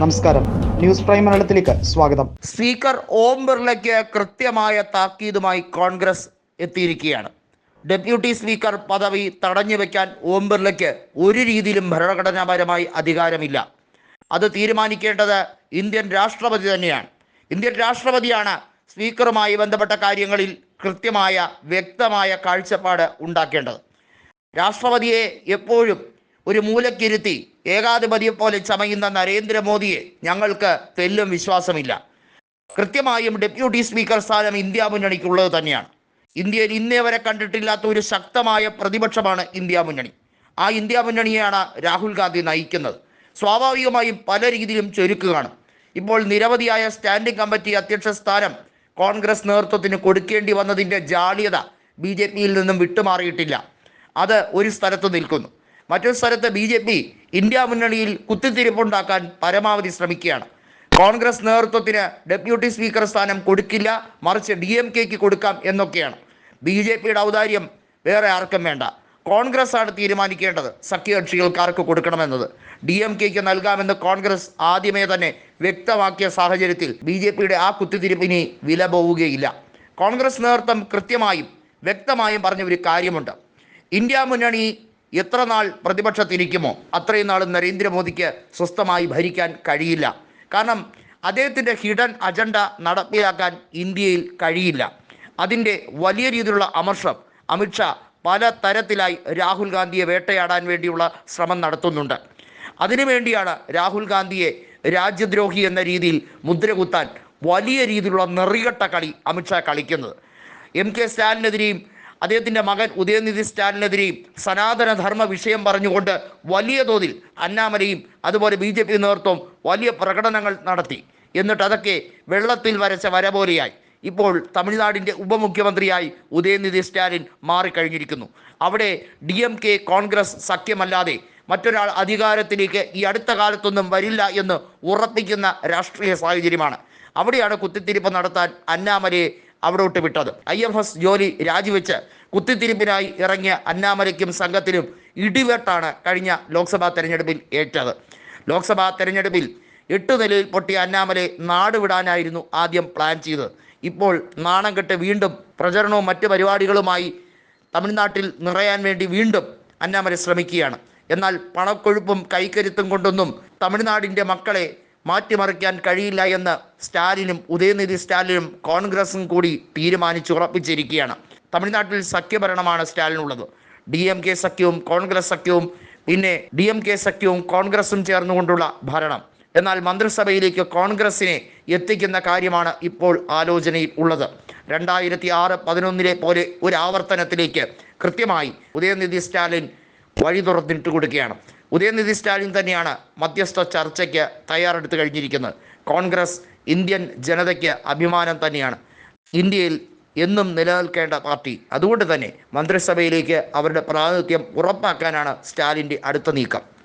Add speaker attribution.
Speaker 1: നമസ്കാരം. News prime മലയാളത്തിലേക്ക് സ്വാഗതം.
Speaker 2: സ്പീക്കർ ഓം ബിർളയ്ക്ക് കൃത്യമായ താക്കീതുമായി കോൺഗ്രസ് എത്തിയിരിക്കുകയാണ്. ഡെപ്യൂട്ടി സ്പീക്കർ പദവി തടഞ്ഞു വെക്കാൻ ഓം ബിർളയ്ക്ക് ഒരു രീതിയിലും ഭരണഘടനാപരമായി അധികാരമില്ല. അത് തീരുമാനിക്കേണ്ടത് ഇന്ത്യൻ രാഷ്ട്രപതി തന്നെയാണ്. ഇന്ത്യൻ രാഷ്ട്രപതിയാണ് സ്പീക്കറുമായി ബന്ധപ്പെട്ട കാര്യങ്ങളിൽ കൃത്യമായ വ്യക്തമായ കാഴ്ചപ്പാട് ഉണ്ടാക്കേണ്ടത്. രാഷ്ട്രപതിയെ എപ്പോഴും ഒരു മൂലക്കിരുത്തി ഏകാധിപതിയെ പോലെ ചമയുന്ന നരേന്ദ്രമോദിയെ ഞങ്ങൾക്ക് തെല്ലും വിശ്വാസമില്ല. കൃത്യമായും ഡെപ്യൂട്ടി സ്പീക്കർ സ്ഥാനം ഇന്ത്യ മുന്നണിക്കുള്ളത് തന്നെയാണ്. ഇന്ത്യയിൽ ഇന്നേ വരെ കണ്ടിട്ടില്ലാത്ത ഒരു ശക്തമായ പ്രതിപക്ഷമാണ് ഇന്ത്യ മുന്നണി. ആ ഇന്ത്യ മുന്നണിയാണ് രാഹുൽ ഗാന്ധി നയിക്കുന്നത്. സ്വാഭാവികമായും പല രീതിയിലും ചുരുക്കുകയാണ് ഇപ്പോൾ നിരവധിയായ സ്റ്റാൻഡിംഗ് കമ്മിറ്റി അധ്യക്ഷ സ്ഥാനം കോൺഗ്രസ് നേതൃത്വത്തിന് കൊടുക്കേണ്ടി വന്നതിന്റെ ജാള്യത ബി ജെ പിയിൽ നിന്നും വിട്ടുമാറിയിട്ടില്ല. അത് ഒരു സ്ഥലത്ത് നിൽക്കുന്നു. മറ്റൊരു സ്ഥലത്ത് ബി ജെ പി ഇന്ത്യ മുന്നണിയിൽ കുത്തിത്തിരിപ്പുണ്ടാക്കാൻ പരമാവധി ശ്രമിക്കുകയാണ്. കോൺഗ്രസ് നേതൃത്വത്തിന് ഡെപ്യൂട്ടി സ്പീക്കർ സ്ഥാനം കൊടുക്കില്ല മറിച്ച് ഡി എം കെക്ക് കൊടുക്കാം എന്നൊക്കെയാണ്. ബി ജെ പിയുടെ ഔദാര്യം വേറെ ആർക്കും വേണ്ട. കോൺഗ്രസ് ആണ് തീരുമാനിക്കേണ്ടത് സഖ്യകക്ഷികൾക്ക് ആർക്ക് കൊടുക്കണമെന്നത്. ഡി എം കെക്ക് നൽകാമെന്ന് കോൺഗ്രസ് ആദ്യമേ തന്നെ വ്യക്തമാക്കിയ സാഹചര്യത്തിൽ ബി ജെ പിയുടെ ആ കുത്തിത്തിരിപ്പിനി വില പോവുകയില്ല. കോൺഗ്രസ് നേതൃത്വം കൃത്യമായും വ്യക്തമായും പറഞ്ഞ ഒരു കാര്യമുണ്ട്. ഇന്ത്യ മുന്നണി എത്ര നാൾ പ്രതിപക്ഷത്തിരിക്കുമോ അത്രയും നാൾ നരേന്ദ്രമോദിക്ക് സ്വസ്ഥമായി ഭരിക്കാൻ കഴിയില്ല. കാരണം അദ്ദേഹത്തിന്റെ ഹിഡൻ അജണ്ട നടപ്പിലാക്കാൻ ഇന്ത്യയിൽ കഴിയില്ല. അതിന്റെ വലിയ രീതിയിലുള്ള അമർഷം അമിത്ഷാ പല തരത്തിലായി രാഹുൽ ഗാന്ധിയെ വേട്ടയാടാൻ വേണ്ടിയുള്ള ശ്രമം നടത്തുന്നുണ്ട്. അതിനുവേണ്ടിയാണ് രാഹുൽ ഗാന്ധിയെ രാജ്യദ്രോഹി എന്ന രീതിയിൽ മുദ്രകുത്താൻ വലിയ രീതിയിലുള്ള നെറികെട്ട കളി അമിത്ഷാ കളിക്കുന്നത്. എം കെ സ്റ്റാലിനെതിരെയും അദ്ദേഹത്തിന്റെ മകൻ ഉദയനിധി സ്റ്റാലിനെതിരെയും സനാതനധർമ്മ വിഷയം പറഞ്ഞുകൊണ്ട് വലിയ തോതിൽ അന്നാമലയും അതുപോലെ ബി ജെ പി നേതൃത്വം വലിയ പ്രകടനങ്ങൾ നടത്തി. എന്നിട്ട് അതൊക്കെ വെള്ളത്തിൽ വരച്ച വര പോലെയായി. ഇപ്പോൾ തമിഴ്നാടിന്റെ ഉപമുഖ്യമന്ത്രിയായി ഉദയനിധി സ്റ്റാലിൻ മാറിക്കഴിഞ്ഞിരിക്കുന്നു. അവിടെ ഡി എം കെ കോൺഗ്രസ് സഖ്യമല്ലാതെ മറ്റൊരാൾ അധികാരത്തിലേക്ക് ഈ അടുത്ത കാലത്തൊന്നും വരില്ല എന്ന് ഉറപ്പിക്കുന്ന രാഷ്ട്രീയ സാഹചര്യമാണ്. അവിടെയാണ് കുത്തിത്തിരിപ്പ് നടത്താൻ അന്നാമലയെ അവിടോട്ട് വിട്ടത്. ഐ എഫ് എസ് ജോലി രാജിവെച്ച് കുത്തിത്തിരിപ്പിനായി ഇറങ്ങിയ അന്നാമലയ്ക്കും സംഘത്തിനും ഇടിവെട്ടാണ് കഴിഞ്ഞ ലോക്സഭാ തെരഞ്ഞെടുപ്പിൽ ഏറ്റത്. ലോക്സഭാ തെരഞ്ഞെടുപ്പിൽ എട്ട് നിലയിൽ പൊട്ടിയ അന്നാമലെ നാട് വിടാനായിരുന്നു ആദ്യം പ്ലാൻ ചെയ്തത്. ഇപ്പോൾ നാണം കെട്ട് വീണ്ടും പ്രചരണവും മറ്റ് പരിപാടികളുമായി തമിഴ്നാട്ടിൽ നിറയാൻ വേണ്ടി വീണ്ടും അന്നാമല ശ്രമിക്കുകയാണ്. എന്നാൽ പണക്കൊഴുപ്പും കൈക്കരുത്തും കൊണ്ടൊന്നും തമിഴ്നാടിന്റെ മക്കളെ മാറ്റിമറിക്കാൻ കഴിയില്ല എന്ന് സ്റ്റാലിനും ഉദയനിധി സ്റ്റാലിനും കോൺഗ്രസും കൂടി തീരുമാനിച്ച് ഉറപ്പിച്ചിരിക്കുകയാണ്. തമിഴ്നാട്ടിൽ സഖ്യഭരണമാണ് സ്റ്റാലിനുള്ളത്. ഡി എം കെ സഖ്യവും കോൺഗ്രസ് സഖ്യവും പിന്നെ ഡി എം കെ സഖ്യവും കോൺഗ്രസും ചേർന്നുകൊണ്ടുള്ള ഭരണം. എന്നാൽ മന്ത്രിസഭയിലേക്ക് കോൺഗ്രസിനെ എത്തിക്കുന്ന കാര്യമാണ് ഇപ്പോൾ ആലോചനയിൽ ഉള്ളത്. രണ്ടായിരത്തി ആറ് പതിനൊന്നിലെ പോലെ ഒരു ആവർത്തനത്തിലേക്ക് കൃത്യമായി ഉദയനിധി സ്റ്റാലിൻ വഴി തുറന്നിട്ട് കൊടുക്കുകയാണ്. ഉദയനിധി സ്റ്റാലിൻ തന്നെയാണ് മധ്യസ്ഥ ചർച്ചയ്ക്ക് തയ്യാറെടുത്ത് കഴിഞ്ഞിരിക്കുന്നത്. കോൺഗ്രസ് ഇന്ത്യൻ ജനതയ്ക്ക് അഭിമാനം തന്നെയാണ്. ഇന്ത്യയിൽ എന്നും നിലനിൽക്കേണ്ട പാർട്ടി. അതുകൊണ്ട് തന്നെ മന്ത്രിസഭയിലേക്ക് അവരുടെ പ്രാതിനിധ്യം ഉറപ്പാക്കാനാണ് സ്റ്റാലിന്റെ അടുത്ത നീക്കം.